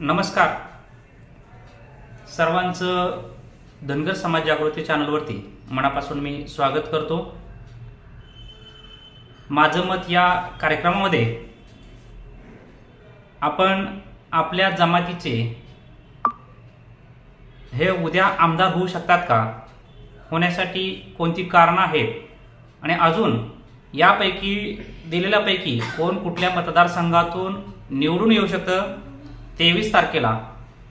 नमस्कार. सर्वांचं धनगर समाज जागृती चॅनलवरती मनापासून मी स्वागत करतो. माझं मत या कार्यक्रमामध्ये आपण आपल्या जमातीचे हे उद्या आमदार होऊ शकतात का? होण्यासाठी कोणती कारणं आहेत? आणि अजून यापैकी दिलेल्यापैकी कोण कुठल्या मतदारसंघातून निवडून येऊ शकतं? तेवीस तारखेला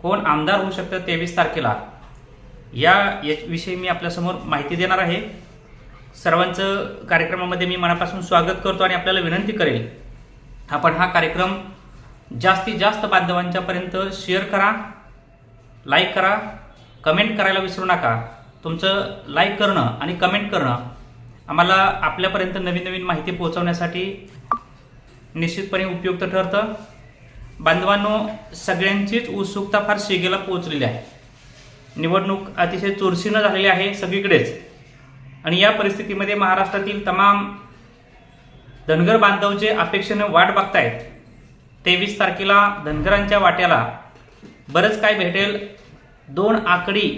कोण आमदार होऊ शकतं तेवीस तारखेला? या विषयी मी आपल्यासमोर माहिती देणार आहे. सर्वांचं कार्यक्रमामध्ये मी मनापासून स्वागत करतो आणि आपल्याला विनंती करेल आपण हा कार्यक्रम जास्तीत जास्त बांधवांच्यापर्यंत शेअर करा लाईक करा कमेंट करायला विसरू नका. तुमचं लाईक करणं आणि कमेंट करणं आम्हाला आपल्यापर्यंत नवीन नवीन माहिती पोहोचवण्यासाठी निश्चितपणे उपयुक्त ठरतं. बांधवांनो सगळ्यांचीच उत्सुकता फार शिगेला पोहोचलेली आहे. निवडणूक अतिशय चुरशीनं झालेली आहे सगळीकडेच. आणि या परिस्थितीमध्ये महाराष्ट्रातील तमाम धनगर बांधव जे अपेक्षेने वाट बघतायत तेवीस तारखेला धनगरांच्या वाट्याला बरंच काय भेटेल दोन आकडी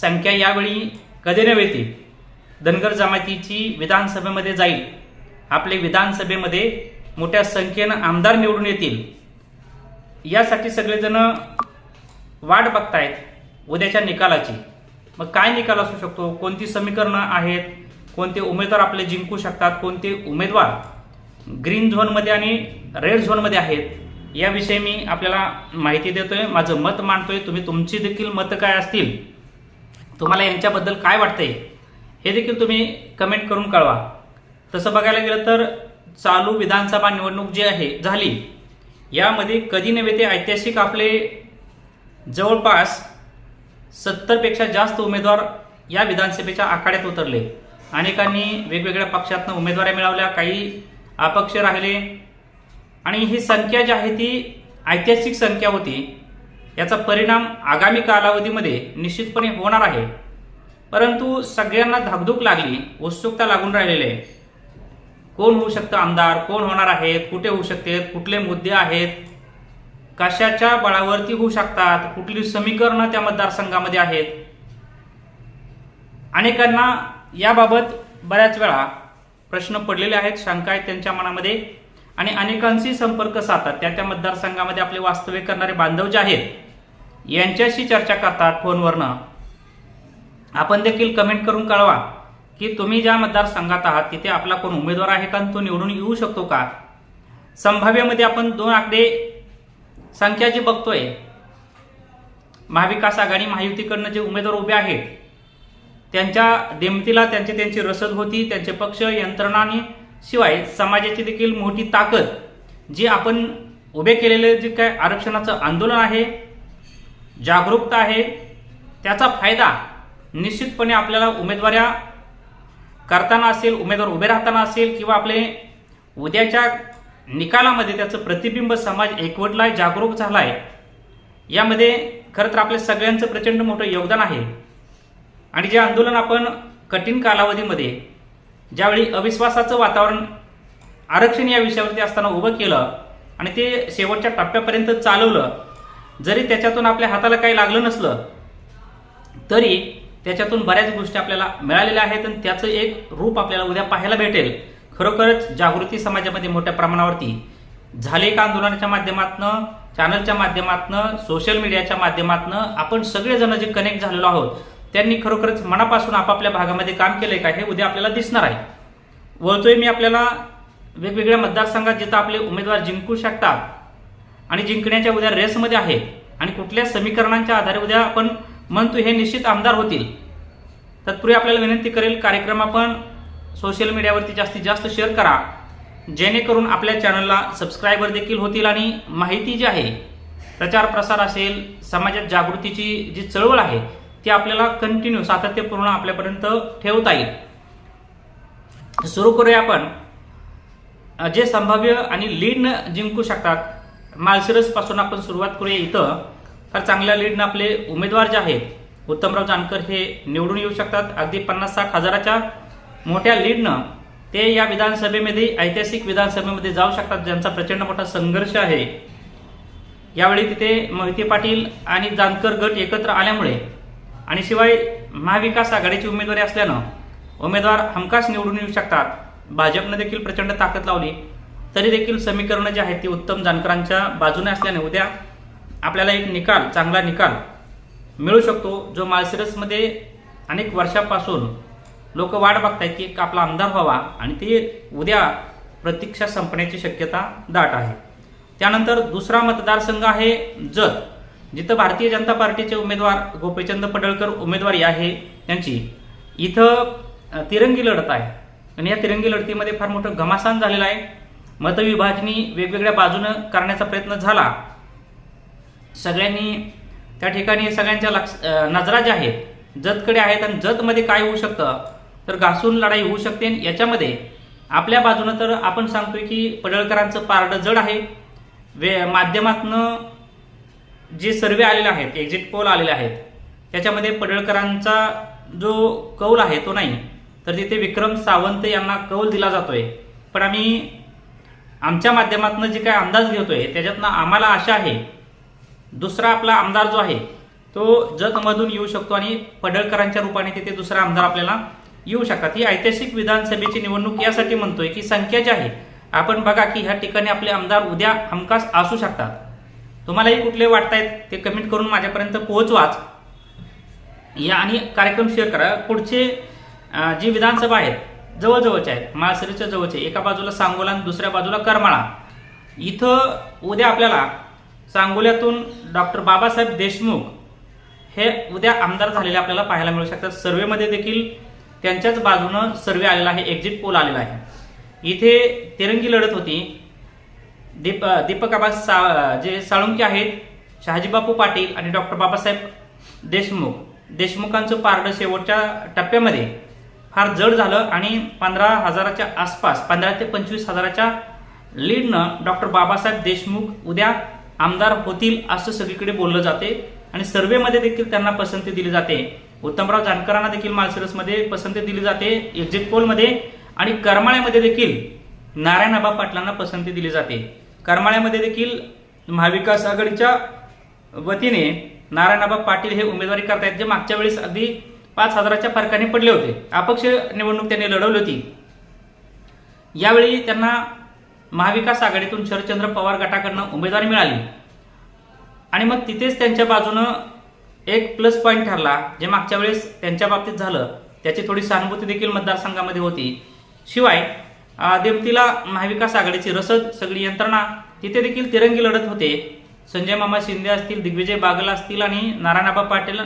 संख्या यावेळी कधी नव्हे धनगर जमातीची विधानसभेमध्ये जाईल. आपले विधानसभेमध्ये मोठ्या संख्येनं आमदार निवडून येतील. यासाठी सगळेजण वाट बघतायत उद्याच्या निकालाची. मग काय निकाल असू शकतो? कोणती समीकरणं आहेत? कोणते उमेदवार आपले जिंकू शकतात? कोणते उमेदवार ग्रीन झोनमध्ये आणि रेड झोनमध्ये आहेत? याविषयी मी आपल्याला माहिती देतोय माझं मत मांडतोय. तुम्ही तुमची देखील मतं काय असतील? तुम्हाला यांच्याबद्दल काय वाटतंय? हे देखील तुम्ही कमेंट करून कळवा. तसं बघायला गेलं तर चालू विधानसभा निवडणूक जी आहे झाली. यामध्ये कधी नव्हे ते ऐतिहासिक आपले जवळपास सत्तरपेक्षा जास्त उमेदवार या विधानसभेच्या आखाड्यात उतरले. अनेकांनी वेगवेगळ्या पक्षातनं उमेदवाऱ्या मिळवल्या काही अपक्ष राहिले. आणि ही संख्या जी आहे ती ऐतिहासिक संख्या होती. याचा परिणाम आगामी कालावधीमध्ये निश्चितपणे होणार आहे. परंतु सगळ्यांना धाकधूक लागली उत्सुकता लागून राहिलेली आहे. कोण होऊ शकतं आमदार? कोण होणार आहेत? कुठे होऊ शकते? कुठले मुद्दे आहेत? कशाच्या बळावरती होऊ शकतात? कुठली समीकरणं त्या मतदारसंघामध्ये आहेत? अनेकांना याबाबत बऱ्याच वेळा प्रश्न पडलेले आहेत शंका आहेत त्यांच्या मनामध्ये आणि अनेकांशी संपर्क साधतात. त्या त्या मतदारसंघामध्ये आपले वास्तव्य करणारे बांधव जे आहेत यांच्याशी चर्चा करतात फोनवरनं. आपण देखील कमेंट करून कळवा. की तुम्ही ज्या मतदारसंघात आहात तिथे आपला कोण उमेदवार आहे का आणि तो निवडून येऊ शकतो का? संभाव्यमध्ये आपण दोन आकडे संख्या जी बघतोय महाविकास आघाडी महायुतीकडनं जे उमेदवार उभे आहेत त्यांच्या देमतीला त्यांची त्यांची रसद होती त्यांचे पक्ष यंत्रणा आणि शिवाय समाजाची देखील मोठी ताकद जी आपण उभे केलेले जे काय आरक्षणाचं आंदोलन आहे जागरूकता आहे त्याचा फायदा निश्चितपणे आपल्याला उमेदवाऱ्या करताना असेल उमेदवार उभे राहताना असेल किंवा आपले उद्याच्या निकालामध्ये त्याचं प्रतिबिंब समाज एकवटलाय जागरूक झालाय यामध्ये खरं तर आपल्या सगळ्यांचं प्रचंड मोठं योगदान आहे. आणि जे आंदोलन आपण कठीण कालावधीमध्ये ज्यावेळी अविश्वासाचं वातावरण आरक्षण या विषयावरती असताना उभं केलं आणि ते शेवटच्या टप्प्यापर्यंत चालवलं जरी त्याच्यातून आपल्या हाताला काही लागलं नसलं तरी त्याच्यातून बऱ्याच गोष्टी आपल्याला मिळालेल्या आहेत आणि त्याचं एक रूप आपल्याला उद्या पाहायला भेटेल. खरोखरच जागृती समाजामध्ये मोठ्या प्रमाणावरती झाले का आंदोलनाच्या माध्यमातनं चॅनलच्या माध्यमातनं सोशल मीडियाच्या माध्यमातनं आपण सगळेजण जे कनेक्ट झालेलो आहोत त्यांनी खरोखरच मनापासून आपापल्या भागामध्ये काम केलंय का हे उद्या आपल्याला दिसणार आहे. वळतोय मी आपल्याला वेगवेगळ्या मतदारसंघात जिथं आपले उमेदवार जिंकू शकतात आणि जिंकण्याच्या उद्या रेसमध्ये आहे आणि कुठल्या समीकरणांच्या आधारे उद्या आपण म्हणतो हे निश्चित आमदार होतील. तत्पूर्वी आपल्याला विनंती करेल कार्यक्रम आपण सोशल मीडियावरती जास्तीत जास्त शेअर करा. जेणेकरून आपल्या चॅनलला सबस्क्रायबर देखील होतील आणि माहिती जी आहे प्रचार प्रसार असेल समाजात जागृतीची जी चळवळ आहे ती आपल्याला कंटिन्यू सातत्यपूर्ण आपल्यापर्यंत ठेवता येईल. सुरू करूया आपण. जे संभाव्य आणि लीड जिंकू शकतात. माळशिरसपासून आपण सुरुवात करूया इथं. फार चांगल्या लीडनं आपले उमेदवार जे आहेत उत्तमराव जानकर हे निवडून येऊ शकतात. अगदी पन्नास साठ हजाराच्या मोठ्या लीडनं ते या विधानसभेमध्ये ऐतिहासिक विधानसभेमध्ये जाऊ शकतात ज्यांचा प्रचंड मोठा संघर्ष आहे. यावेळी तिथे मोहिते पाटील आणि जानकर गट एकत्र आल्यामुळे आणि शिवाय महाविकास आघाडीची उमेदवारी असल्यानं उमेदवार हमखास निवडून येऊ शकतात. भाजपनं देखील प्रचंड ताकद लावली. तरी देखील समीकरणं जी आहेत ती उत्तम जानकरांच्या बाजूने असल्याने उद्या आपल्याला एक निकाल चांगला निकाल मिळू शकतो जो माळशिरसमध्ये अनेक वर्षापासून लोक वाट बघतायत की एक आपला आमदार व्हावा आणि ते उद्या प्रतीक्षा संपण्याची शक्यता दाट आहे. त्यानंतर दुसरा मतदारसंघ आहे जत. जिथं भारतीय जनता पार्टीचे उमेदवार गोपीचंद पडळकर उमेदवारी आहे त्यांची. इथं तिरंगी लढत आहे. आणि या तिरंगी लढतीमध्ये फार मोठं घमासान झालेलं आहे. मतविभाजनी वेगवेगळ्या बाजूनं करण्याचा प्रयत्न झाला. सगळ्यांनी त्या ठिकाणी सगळ्यांच्या लक्ष नजरा ज्या आहेत जतकडे आहेत आणि जतमध्ये काय होऊ शकतं तर घासून लढाई होऊ शकते आणि याच्यामध्ये आपल्या बाजूनं तर आपण सांगतोय की पडळकरांचं पारडं जड आहे. वे माध्यमातनं जे सर्वे आलेले आहेत एक्झिट पोल आलेले आहेत त्याच्यामध्ये पडळकरांचा जो कौल आहे तो नाही. तर तिथे विक्रम सावंत यांना कौल दिला जातोय. पण आम्ही आमच्या माध्यमातून जे काय अंदाज घेतोय त्याच्यातनं आम्हाला आशा आहे दुसरा आपला आमदार जो आहे तो जतमधून येऊ शकतो आणि पडळकरांच्या रूपाने तिथे दुसरा आमदार आपल्याला येऊ शकतात. ही ऐतिहासिक विधानसभेची निवडणूक यासाठी म्हणतोय की संख्या जी आहे आपण बघा की ह्या ठिकाणी आपले आमदार उद्या हमखास असू शकतात. तुम्हालाही कुठले वाटतायत ते कमेंट करून माझ्यापर्यंत पोहोचवाच. या आणि कार्यक्रम शेअर करा. पुढचे जी विधानसभा आहेत जवळजवळचे आहेत माळसरीच्या जवळचे एका बाजूला सांगोला आणि दुसऱ्या बाजूला करमाळा. इथं उद्या आपल्याला सांगोल्यातून डॉक्टर बाबासाहेब देशमुख हे उद्या आमदार झालेले आपल्याला पाहायला मिळू शकतात. सर्वेमध्ये देखील त्यांच्याच बाजूनं सर्वे आलेला आहे एक्झिट पोल आलेला आहे. इथे तिरंगी लढत होती. दीप दीपक आबा सा जे साळुंके आहेत शहाजीबापू पाटील आणि डॉक्टर बाबासाहेब देशमुख. देशमुखांचं पारडं शेवटच्या टप्प्यामध्ये फार जड झालं आणि पंधरा हजाराच्या आसपास पंधरा ते पंचवीस हजाराच्या लीडनं डॉक्टर बाबासाहेब देशमुख उद्या आमदार होतील असं सगळीकडे बोललं जाते आणि सर्वेमध्ये देखील त्यांना पसंती दिली जाते. उत्तमराव जानकरांना देखील माळशिरसमध्ये पसंती दिली जाते एक्झिट पोलमध्ये आणि करमाळ्यामध्ये देखील नारायणबा पाटलांना पसंती दिली जाते. करमाळ्यामध्ये देखील महाविकास आघाडीच्या वतीने नारायणबा पाटील हे उमेदवारी करतायत जे मागच्या वेळेस अगदी पाच हजाराच्या फरकाने पडले होते. अपक्ष निवडणूक त्यांनी लढवली होती. यावेळी त्यांना महाविकास आघाडीतून शरदचंद्र पवार गटाकडनं उमेदवारी मिळाली. आणि मग तिथेच त्यांच्या बाजूनं एक प्लस पॉईंट ठरला जे मागच्या वेळेस त्यांच्या बाबतीत झालं. त्याची थोडी सहानुभूती देखील मतदारसंघामध्ये होती. शिवाय अं, देवतीला महाविकास आघाडीची रसद सगळी यंत्रणा तिथे देखील तिरंगी लढत होते. संजय मामा शिंदे असतील दिग्विजय बागल असतील आणि नारायणाबा पाटील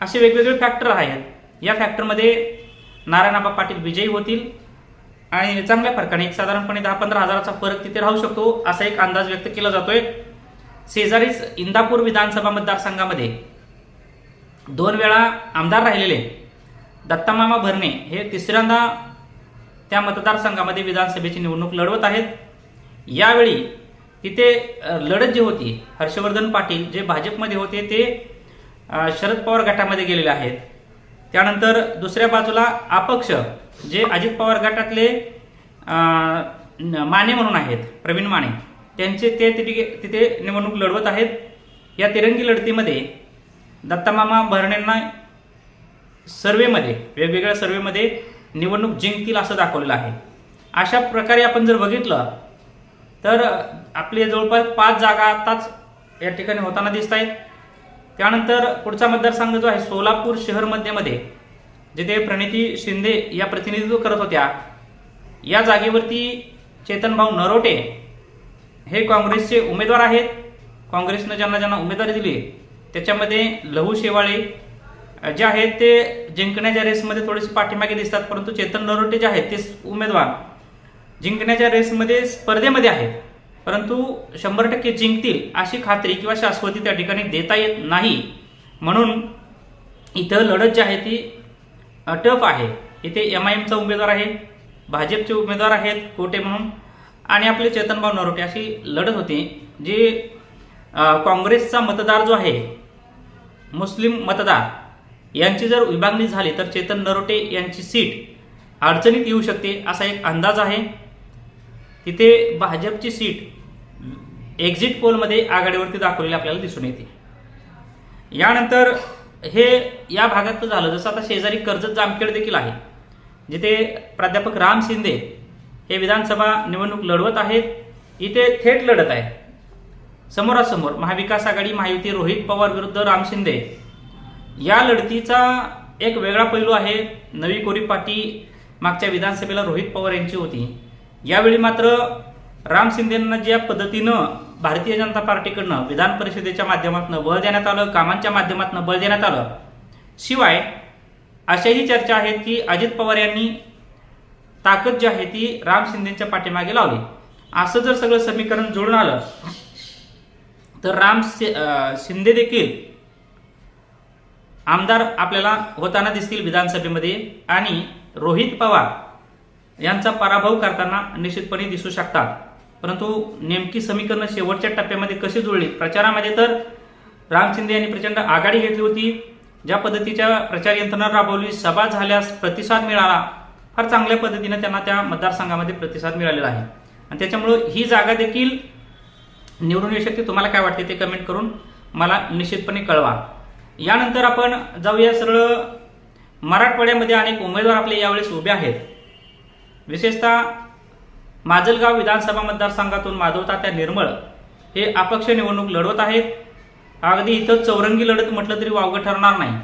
असे वेगवेगळे फॅक्टर आहेत. या फॅक्टरमध्ये नारायणाबा पाटील विजयी होतील. आणि चांगल्या फरकाने एक साधारणपणे दहा पंधरा हजाराचा फरक तिथे राहू शकतो असा एक अंदाज व्यक्त केला जातोय. शेजारीच इंदापूर विधानसभा मतदारसंघामध्ये दोन वेळा आमदार राहिलेले दत्तामामा भरणे हे तिसऱ्यांदा त्या मतदारसंघामध्ये विधानसभेची निवडणूक लढवत आहेत. यावेळी तिथे लढत जी होती हर्षवर्धन पाटील जे भाजपमध्ये होते ते शरद पवार गटामध्ये गेलेले आहेत. त्यानंतर दुसऱ्या बाजूला अपक्ष जे अजित पवार गटातले न- माने म्हणून आहेत प्रवीण माने. त्यांचे ते तिथे तिथे निवडणूक लढवत आहेत. या तिरंगी लढतीमध्ये दत्तामामा भरणेंना सर्वेमध्ये वेगवेगळ्या सर्वेमध्ये निवडणूक जिंकतील असं दाखवलेलं आहे. अशा प्रकारे आपण जर बघितलं तर आपले जवळपास पाच जागा आताच या ठिकाणी होताना दिसत आहेत त्यानंतर पुढचा मतदारसंघ जो आहे सोलापूर शहर मध्यमध्ये जिथे प्रणिती शिंदे या प्रतिनिधित्व करत होत्या या जागेवरती चेतनभाऊ नरोटे हे काँग्रेसचे उमेदवार आहेत. काँग्रेसनं ज्यांना ज्यांना उमेदवारी दिली त्याच्यामध्ये लहू शेवाळे जे आहेत ते जिंकण्याच्या रेसमध्ये थोडेसे पाठीमागे दिसतात परंतु चेतन नरोटे जे आहेत ते उमेदवार. जिंकण्याच्या रेसमध्ये स्पर्धेमध्ये आहेत परंतु शंभर टक्के जिंकतील अशी खात्री किंवा शाश्वती त्या ठिकाणी देता येत नाही. म्हणून इथं लढत जी आहे ती टफ आहे. इथे एम आय एमचा उमेदवार आहे भाजपचे उमेदवार आहेत कोटे म्हणून आणि आपले चेतनभाऊ नरोटे अशी लढत होती जी काँग्रेसचा मतदार जो आहे मुस्लिम मतदार यांची जर विभागणी झाली तर चेतन नरोटे यांची सीट अडचणीत येऊ शकते असा एक अंदाज आहे. तिथे भाजपची सीट एक्झिट पोलमध्ये आघाडीवरती दाखवलेली आपल्याला दिसून येते. यानंतर हे या भागात झालं. जसं आता शेजारी कर्जत जामखेड देखील आहे जिथे प्राध्यापक राम शिंदे हे विधानसभा निवडणूक लढवत आहेत. इथे थेट लढत आहे. समोरासमोर महाविकास आघाडी महायुती रोहित पवार विरुद्ध राम शिंदे. या लढतीचा एक वेगळा पैलू आहे. नवी कोरी पाटी मागच्या विधानसभेला रोहित पवार यांची होती. यावेळी मात्र राम शिंदेंना ज्या पद्धतीनं भारतीय जनता पार्टीकडनं विधान परिषदेच्या माध्यमातून बळ देण्यात आलं कामांच्या माध्यमातून बळ देण्यात आलं. शिवाय अशाही चर्चा आहेत की अजित पवार यांनी ताकद जी आहे ती राम शिंदेच्या पाठीमागे लावली. असं जर सगळं समीकरण जुळून आलं तर राम शि- शिंदे देखील आमदार आपल्याला होताना दिसतील विधानसभेमध्ये आणि रोहित पवार यांचा पराभव करताना निश्चितपणे दिसू शकतात. परंतु नेमकी समीकरणं शेवटच्या टप्प्यामध्ये कशी जुळली? प्रचारामध्ये तर राम शिंदे यांनी प्रचंड आघाडी घेतली होती ज्या पद्धतीच्या प्रचार यंत्रणा राबवली सभा झाल्यास प्रतिसाद मिळाला. फार चांगल्या पद्धतीने त्यांना त्या मतदारसंघामध्ये प्रतिसाद मिळालेला आहे. आणि त्याच्यामुळं ही जागा देखील निवडून येऊ शकते. तुम्हाला काय वाटते ते कमेंट करून मला निश्चितपणे कळवा. यानंतर आपण जाऊया सरळ. मराठवाड्यामध्ये अनेक उमेदवार आपले यावेळेस उभे आहेत. विशेषतः माजलगाव विधानसभा मतदारसंघातून माधव तात्या निर्मळ हे अपक्ष निवडणूक लढवत आहेत. अगदी इथं चौरंगी लढत म्हटलं तरी वावगं ठरणार नाही.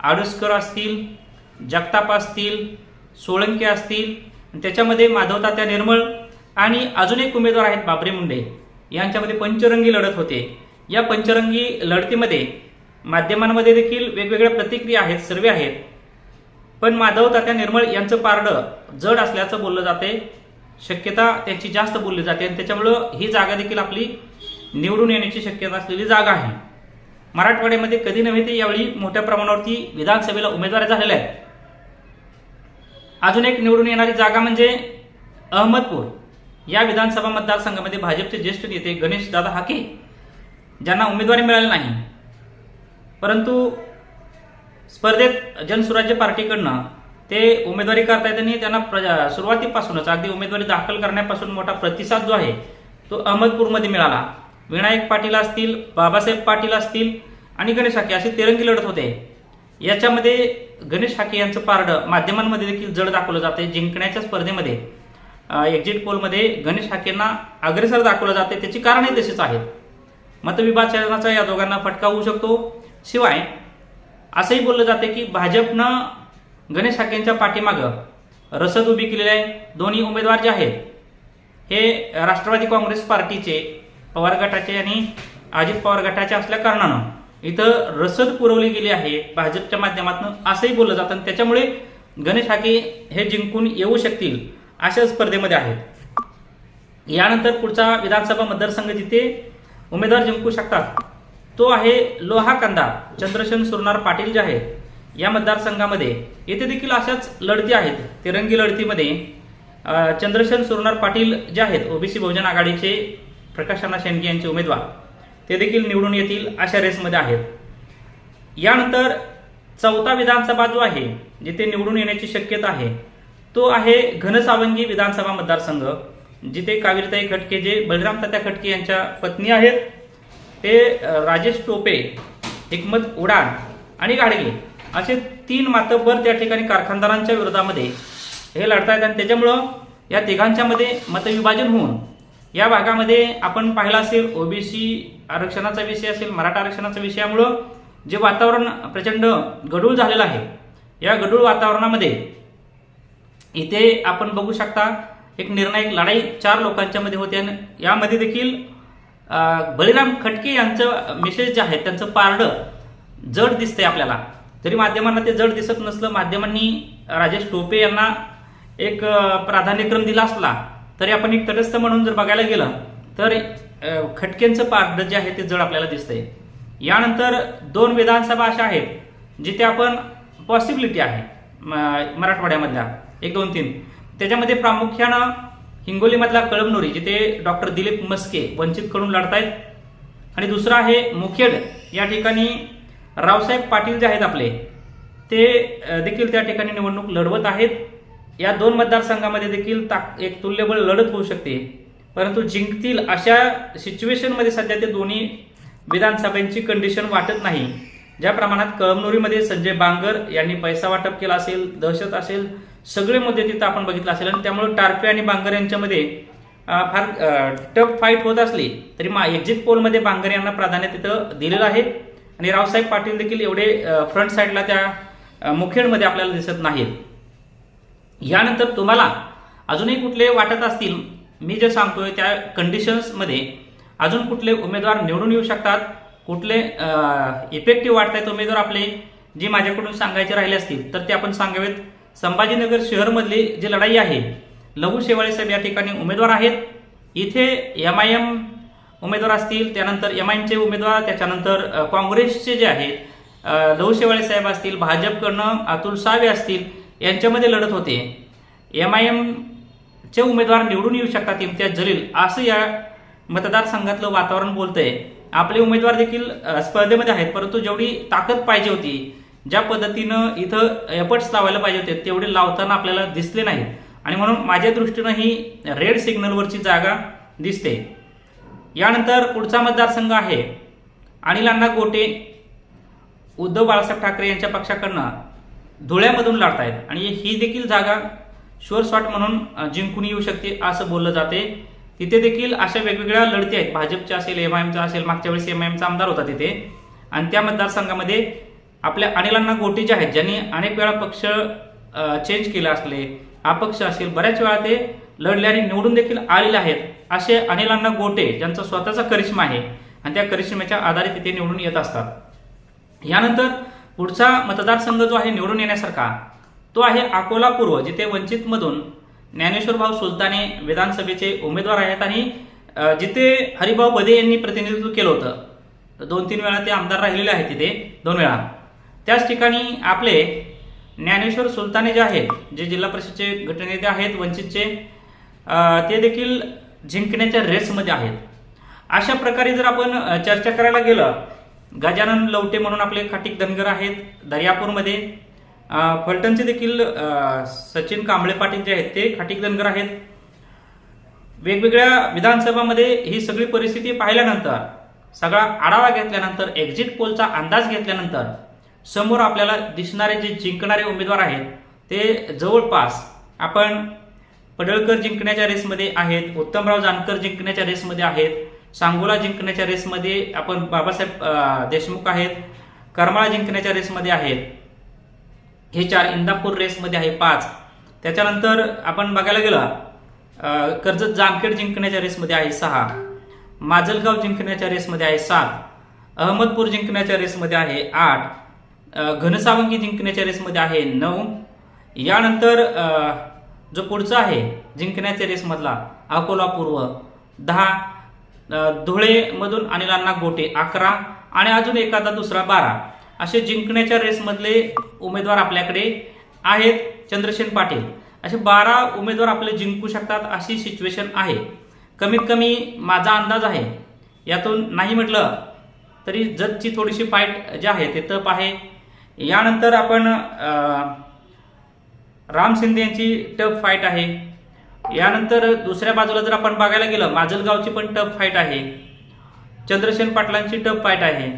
आडुसकर असतील जगताप असतील सोळंके असतील त्याच्यामध्ये माधव तात्या निर्मळ आणि अजून एक उमेदवार आहेत बाबरे मुंडे. यांच्यामध्ये पंचरंगी लढत होते. या पंचरंगी लढतीमध्ये माध्यमांमध्ये देखील वेगवेगळ्या प्रतिक्रिया आहेत सर्वे आहेत. पण माधव तात्या निर्मळ यांचं पारडं जड असल्याचं बोललं जाते. शक्यता त्यांची जास्त बोलली जाते आणि त्याच्यामुळं ही जागा देखील आपली निवडून येण्याची शक्यता असलेली जागा आहे. मराठवाड्यामध्ये कधी नव्हे ते यावेळी मोठ्या प्रमाणावरती विधानसभेला उमेदवार झालेल्या आहेत. अजून एक निवडून येणारी जागा म्हणजे अहमदपूर. या विधानसभा मतदारसंघामध्ये भाजपचे ज्येष्ठ नेते गणेश दादा हाके ज्यांना उमेदवारी मिळाली नाही. परंतु स्पर्धेत जनसुराज्य पार्टीकडनं ते उमेदवारी करतायत आणि त्यांना प्रजा सुरुवातीपासूनच अगदी उमेदवारी दाखल करण्यापासून मोठा प्रतिसाद जो आहे तो अहमदपूरमध्ये मिळाला. विनायक पाटील असतील बाबासाहेब पाटील असतील आणि गणेश हाके असे तिरंगी लढत होते. याच्यामध्ये गणेश हाके यांचं पारडं माध्यमांमध्ये देखील जड दाखवलं जाते जिंकण्याच्या स्पर्धेमध्ये. एक्झिट पोलमध्ये गणेश हाकेंना अग्रेसर दाखवलं जाते त्याची कारणही तशीच आहेत. मतविभाजनाचा या दोघांना फटका होऊ शकतो. शिवाय असंही बोललं जाते की भाजपनं गणेश हाकेंच्या पाठीमागं रसद उभी केलेली आहे दोन्ही उमेदवार जे आहेत हे राष्ट्रवादी काँग्रेस पार्टीचे पवार गटाचे आणि अजित पवार गटाचे असल्या कारणानं इथं रसद पुरवली गेली आहे भाजपच्या माध्यमातून असंही बोललं जातं आणि त्याच्यामुळे गणेश हाके हे जिंकून येऊ शकतील अशा स्पर्धेमध्ये आहेत. यानंतर पुढचा विधानसभा मतदारसंघ जिथे उमेदवार जिंकू शकतात तो आहे लोहा कांदा. चंद्रशन सुरनार पाटील जे आहेत या मतदारसंघामध्ये येथे देखील अशाच लढती आहेत. तिरंगी लढतीमध्ये अ, चंद्रशन सुरनार पाटील जे आहेत ओबीसी बहुजन आघाडीचे प्रकाशना शेंडगे यांचे उमेदवार ते देखील निवडून येतील अशा रेसमध्ये आहेत. यानंतर चौथा विधानसभा जो आहे जिथे निवडून येण्याची शक्यता आहे तो आहे घनसावंगी विधानसभा मतदारसंघ जिथे कावीरताई खटके जे बलराम तात्या खटके यांच्या पत्नी आहेत ते राजेश टोपे एकमत उडान आणि गाडगे असे तीन मातब्बर त्या ठिकाणी कारखानदारांच्या विरोधामध्ये हे लढतायत आणि त्याच्यामुळं या तिघांच्यामध्ये मतविभाजन होऊन या भागामध्ये आपण पाहिलं असेल ओबीसी आरक्षणाचा विषय असेल मराठा आरक्षणाचा विषयामुळं जे वातावरण प्रचंड गढूळ झालेलं आहे या गढूळ वातावरणामध्ये इथे आपण बघू शकता एक निर्णायक लढाई चार लोकांच्या मध्ये होते आणि यामध्ये देखील बलिराम खटके यांचं मेसेज जे आहे त्यांचं पारडं जड दिसतंय आपल्याला. जरी माध्यमांना ते जड दिसत नसलं माध्यमांनी राजेश टोपे यांना एक प्राधान्यक्रम दिला असला तरी आपण एक तटस्थ म्हणून जर बघायला गेलं तर खटकेंचं पारडं जे आहे ते जड आपल्याला दिसतंय. यानंतर दोन विधानसभा अशा आहेत जिथे आपण पॉसिबिलिटी आहे म- मराठवाड्यामधल्या एक दोन तीन. त्याच्यामध्ये प्रामुख्यानं हिंगोलीमधला कळमनुरी जिथे डॉक्टर दिलीप मस्के वंचितकडून लढतायत आणि दुसरं आहे मुखेड. या ठिकाणी रावसाहेब पाटील जे आहेत आपले ते देखील त्या ठिकाणी निवडणूक लढवत आहेत. या दोन मतदारसंघामध्ये देखील ताक एक तुल्यबळ लढत होऊ शकते. परंतु जिंकतील अशा सिच्युएशनमध्ये सध्या ते दोन्ही विधानसभांची कंडिशन वाटत नाही. ज्या प्रमाणात कळमनुरीमध्ये संजय बांगर यांनी पैसा वाटप केला असेल दहशत असेल सगळे मुद्दे तिथं आपण बघितलं असेल. आणि त्यामुळे टारफे आणि बांगर यांच्यामध्ये फार टफ फाईट होत असली तरी मा एक्झिट पोलमध्ये बांगर यांना प्राधान्य तिथं दिलेलं आहे. आणि रावसाहेब पाटील देखील एवढे फ्रंट साईडला त्या मुखेडमध्ये आपल्याला दिसत नाहीत. यानंतर तुम्हाला अजूनही कुठले वाटत असतील मी जे सांगतोय त्या कंडिशन्समध्ये अजून कुठले उमेदवार निवडून येऊ शकतात कुठले इफेक्टिव्ह वाटतायत उमेदवार आपले जे माझ्याकडून सांगायचे राहिले असतील तर ते आपण सांगावेत. संभाजीनगर शहरमधली जी लढाई आहे लघु शेवाळे साहेब या ठिकाणी उमेदवार आहेत. इथे एम आय एम उमेदवार असतील त्यानंतर एम आयचे उमेदवार त्याच्यानंतर काँग्रेसचे जे आहेत लहू शेवाळे साहेब असतील भाजपकडनं अतुल सावे असतील यांच्यामध्ये लढत होते. एम आय एमचे उमेदवार निवडून येऊ शकतात इम्तियाज जलील. असं या मतदारसंघातलं वातावरण बोलतंय. आपले उमेदवार देखील स्पर्धेमध्ये आहेत परंतु जेवढी ताकद पाहिजे होती ज्या पद्धतीनं इथं एफर्ट्स लावायला पाहिजे होते तेवढे लावताना आपल्याला दिसले नाही आणि म्हणून माझ्या दृष्टीनं ही रेड सिग्नलवरची जागा दिसते. यानंतर पुढचा मतदारसंघ आहे. अनिल अण्णा गोटे उद्धव बाळासाहेब ठाकरे यांच्या पक्षाकडनं धुळ्यामधून लढतायत. आणि ही देखील जागा शुअर शॉट म्हणून जिंकून येऊ शकते असं बोललं जाते. तिथे देखील अशा वेगवेगळ्या लढती आहेत. भाजपच्या असेल एम आय एमचा असेल मागच्या वेळेस एम आय एमचा आमदार होता तिथे. आणि त्या मतदारसंघामध्ये आपल्या अनिलांना गोटे जे आहेत ज्यांनी अनेक वेळा पक्ष चेंज केले असले अपक्ष असेल बऱ्याच वेळा ते लढले आणि निवडून देखील आलेले आहेत. असे अनिलांना गोटे ज्यांचा स्वतःचा करिश्मा आहे आणि त्या करिश्म्याच्या आधारे तिथे निवडून येत असतात. यानंतर पुढचा मतदारसंघ जो आहे निवडून येण्यासारखा तो आहे अकोला पूर्व जिथे वंचितमधून ज्ञानेश्वर भाऊ सुलताने विधानसभेचे उमेदवार आहेत आणि जिथे हरिभाऊ बदे यांनी प्रतिनिधित्व केलं होतं. दोन तीन वेळा ते आमदार राहिलेले आहेत तिथे दोन वेळा. त्याच ठिकाणी आपले ज्ञानेश्वर सुलताने जे आहेत जे जिल्हा परिषदचे गटनेते आहेत वंचितचे ते देखील जिंकण्याच्या रेसमध्ये आहेत. अशा प्रकारे जर आपण चर्चा करायला गेलं गजानन लवटे म्हणून आपले खाटिक धनगर आहेत दर्यापूरमध्ये. फलटणचे देखील सचिन कांबळे पाटील जे आहेत ते खाटिक धनगर आहेत. वेगवेगळ्या विधानसभामध्ये ही सगळी परिस्थिती पाहिल्यानंतर सगळा आढावा घेतल्यानंतर एक्झिट पोलचा अंदाज घेतल्यानंतर समोर आपल्याला दिसणारे जे जिंकणारे उमेदवार आहेत ते जवळपास आपण पडळकर जिंकण्याच्या रेसमध्ये आहेत उत्तमराव जानकर जिंकण्याच्या रेसमध्ये आहेत सांगोला जिंकण्याच्या रेसमध्ये आपण बाबासाहेब देशमुख आहेत करमाळा जिंकण्याच्या रेसमध्ये आहेत. हे चार इंदापूर रेसमध्ये आहे पाच. त्याच्यानंतर आपण बघायला गेलं कर्जत जामखेड जिंकण्याच्या रेसमध्ये आहे सहा. माजलगाव जिंकण्याच्या रेसमध्ये आहे सात. अहमदपूर जिंकण्याच्या रेसमध्ये आहे आठ. घनसावंगी जिंकण्याच्या रेसमध्ये आहे नऊ. यानंतर जो पुढचा आहे जिंकण्याच्या रेसमधला अकोला पूर्व दहा धुळेमधून अनिलांना गोटे अकरा आणि अजून एखादा दुसरा बारा. असे जिंकण्याच्या रेसमधले उमेदवार आपल्याकडे आहेत चंद्रशेन पाटील. असे बारा उमेदवार आपले जिंकू शकतात अशी सिच्युएशन आहे. कमीत कमी माझा अंदाज आहे यातून नाही म्हटलं तरी जतची थोडीशी फाईट जे आहे ते तप आहे. यानंतर आपण राम शिंदे यांची टफ फाईट आहे. यानंतर दुसऱ्या बाजूला जर आपण बघायला गेलं माजलगावची पण टफ फाईट आहे. चंद्रशेन पाटलांची टफ फाईट आहे.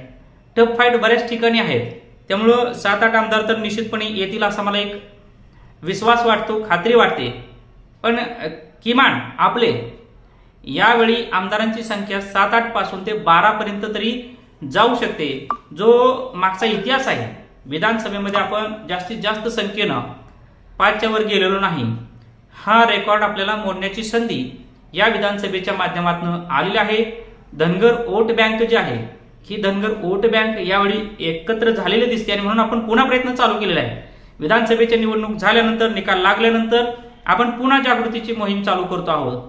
टफ फाईट बऱ्याच ठिकाणी आहेत. त्यामुळं सात आठ आमदार तर निश्चितपणे येतील असा मला एक विश्वास वाटतो खात्री वाटते. पण किमान आपले यावेळी आमदारांची संख्या सात आठपासून ते बारापर्यंत तरी जाऊ शकते. जो मागचा इतिहास आहे विधानसभेमध्ये आपण जास्तीत जास्त संख्येनं पाचच्या वर गेलेलो नाही. हा रेकॉर्ड आपल्याला मोडण्याची संधी या विधानसभेच्या माध्यमातून आलेली आहे. धनगर वोट बँक जी आहे ही धनगर वोट बँक यावेळी एकत्र झालेली दिसते आणि म्हणून आपण पुन्हा प्रयत्न चालू केलेला आहे. विधानसभेची निवडणूक झाल्यानंतर निकाल लागल्यानंतर आपण पुन्हा जागृतीची मोहीम चालू करतो आहोत.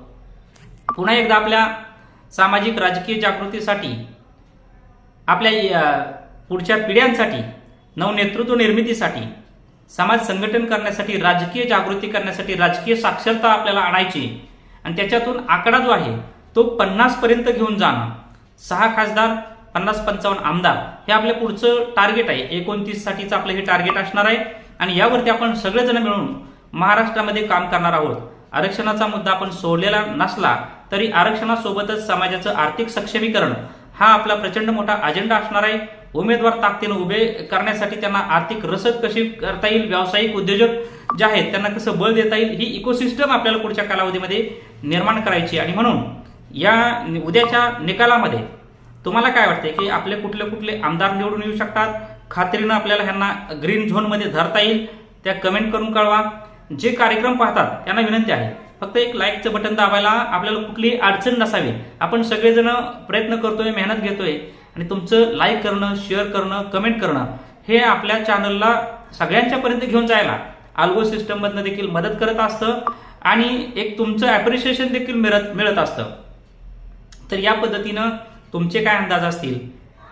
पुन्हा एकदा आपल्या सामाजिक राजकीय जागृतीसाठी आपल्या पुढच्या पिढ्यांसाठी नवनेतृत्व निर्मितीसाठी समाज संघटन करण्यासाठी राजकीय जागृती करण्यासाठी राजकीय साक्षरता आपल्याला आणायची आणि त्याच्यातून आकडा जो आहे तो पन्नास पर्यंत घेऊन जाणं. सहा खासदार पन्नास पंचावन्न आमदार हे आपलं पुढचं टार्गेट आहे. एकोणतीस साठीचं आपलं हे टार्गेट असणार आहे. आणि यावरती आपण सगळेजण मिळून महाराष्ट्रामध्ये काम करणार आहोत. आरक्षणाचा मुद्दा आपण सोडलेला नसला तरी आरक्षणासोबतच समाजाचं आर्थिक सक्षमीकरण हा आपला प्रचंड मोठा अजेंडा असणार आहे. उमेदवार ताकदीनं उभे करण्यासाठी त्यांना आर्थिक रसद कशी करता येईल व्यावसायिक उद्योजक जे आहेत त्यांना कसं बळ देता येईल ही इकोसिस्टम आपल्याला पुढच्या कालावधीमध्ये निर्माण करायची आणि म्हणून या उद्याच्या निकालामध्ये तुम्हाला काय वाटते की आपले कुठले कुठले आमदार निवडून येऊ शकतात? खात्रीनं आपल्याला ह्यांना ग्रीन झोनमध्ये धरता येईल. त्या कमेंट करून कळवा. जे कार्यक्रम पाहतात त्यांना विनंती आहे. फक्त एक लाईकचं बटन दाबायला आपल्याला कुठलीही अडचण नसावी. आपण सगळेजण प्रयत्न करतोय मेहनत घेतोय. आणि तुमचं लाईक करणं शेअर करणं कमेंट करणं हे आपल्या चॅनलला सगळ्यांच्यापर्यंत घेऊन जायला आल्गो सिस्टममधनं देखील मदत करत असतं आणि एक तुमचं ॲप्रिशिएशन देखील मिळत मिळत असतं. तर या पद्धतीनं तुमचे काय अंदाज असतील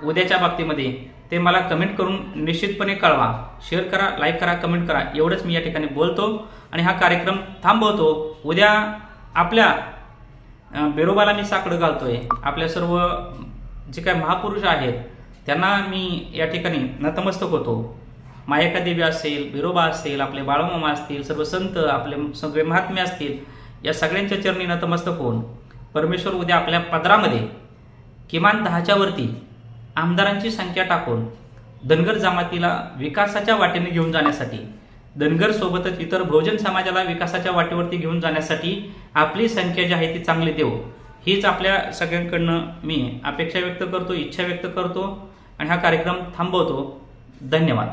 उद्याच्या बाबतीमध्ये ते मला कमेंट करून निश्चितपणे कळवा. शेअर करा लाईक करा कमेंट करा एवढंच मी या ठिकाणी बोलतो आणि हा कार्यक्रम थांबवतो. उद्या आपल्या बेरोबाला मी साकडं घालतोय. आपल्या सर्व जे काय महापुरुष आहेत त्यांना मी या ठिकाणी नतमस्तक होतो. मायकादेवी असेल विरोबा असेल आपले बाळमामा असतील सर्व संत आपले सगळे महात्मे असतील या सगळ्यांच्या चरणी नतमस्तक होऊन परमेश्वर उद्या आपल्या पदरामध्ये किमान दहाच्या वरती आमदारांची संख्या टाकून धनगर जमातीला विकासाच्या वाटेने घेऊन जाण्यासाठी धनगर सोबतच इतर बहुजन समाजाला विकासाच्या वाटेवरती घेऊन जाण्यासाठी आपली संख्या जी आहे ती चांगली देऊ हीच आपल्या सगळ्यांकडनं मी अपेक्षा व्यक्त करतो इच्छा व्यक्त करतो आणि हा कार्यक्रम थांबवतो. धन्यवाद.